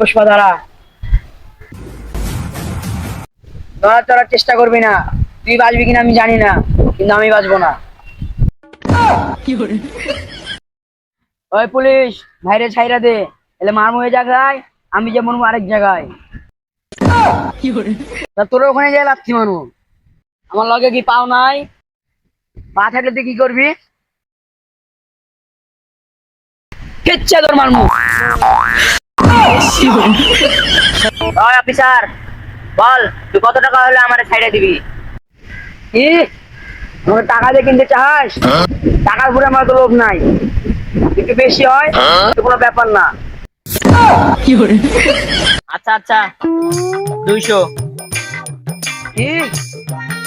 পুষ্পা ধারা চড়ার চেষ্টা করবি না। তুই বাঁচবি কিনা আমি জানি না কিন্তু আমি বাঁচবো না। ওই পুলিশ ভাইরে ছাইরা দে। এলে মারমু ওই জায়গায় আমি যে মরমু আরেক জায়গায়। তোর ওখানে যাই লাথি মারু আমার লগে কি পাও নাই? পা থাকলে তুই কি করবি? কেচ্ছা তোর মারমু। অফিসার বল তুই কত টাকা হলে আমার ছাইড়ে দিবি? কি? আমাকে টাকা দিয়ে কিনতে চাস? টাকার উপরে আমার তো লোভ নাই। একটু বেশি হয় তো কোনো ব্যাপার না। আচ্ছা আচ্ছা। দুইশো। কি?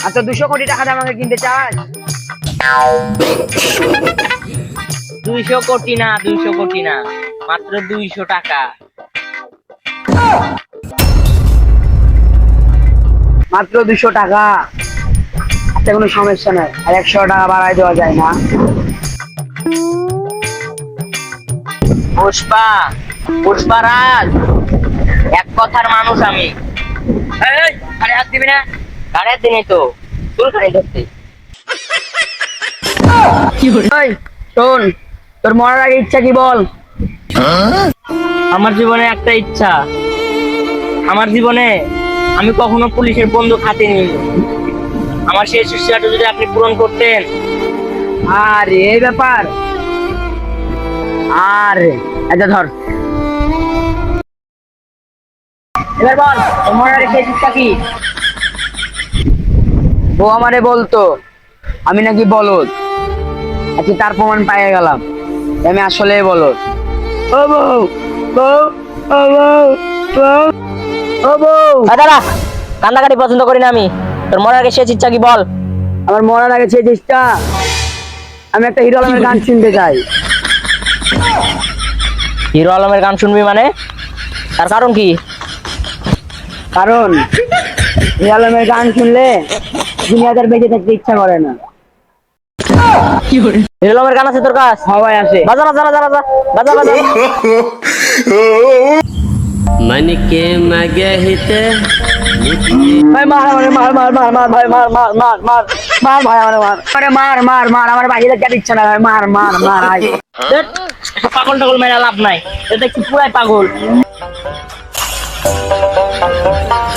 আচ্ছা দুশো কোটি টাকা দিয়ে আমাকে কিনতে চাস? দুইশো কোটি না দুইশো কোটি না। মাত্র দুইশো টাকা। মাত্র দুশো টাকা। আচ্ছা কোনো সমস্যা নাই। আর একশো টাকা বাড়াই দেওয়া যায় না। পুষ্পা পুষ্পারাজ এক কথার মানুষ আমি। আরে হাত দিবি না। গাড়ির তো চুলখানি ধরতে শোন তোর মরার আগে ইচ্ছা কি বল? আমার জীবনে একটা ইচ্ছা। আমার জীবনে আমি কখনো পুলিশের বন্ধু খাটিনি আমার সেই ইচ্ছাটা যদি আপনি পূরণ করতেন। আর এই ব্যাপার। আর এটা ধর। এবার বল তোমার শেষ কি? ও আমারে বলতো আমি নাকি বলদ। আচ্ছা তার প্রমাণ পাইয়ে গেলাম। আমি আসলে বলদ। ও বউ বউ ও বউ বউ ও বউ। দাদা কান্দাকাটি পছন্দ করি না আমি। তোর মরার আগে শেষ ইচ্ছা কি বল? আমার মরার আগে শেষ ইচ্ছা আমি একটা হিরো আলমের গান শুনতে চাই। হিরো আলমের গান শুনবি মানে? তার কারণ কি? কারণ রিয়ালমের গান শুনলে দুনিয়াদের বেঁচে থাকতে ইচ্ছা করে না গান আছে তোর কাজ সবাই আছে বাজা বাজা বাজা বাজা বাজা বাজা ভাই মার মার মার মার মার ভাই মার মার মার মার মার ভাই আমার মার আরে মার মার মার আমার ইচ্ছা না ভাই মার মার মার আই পাগল টাগল মেরা লাভ নাই এটা কি পুরাই পাগল Thank you.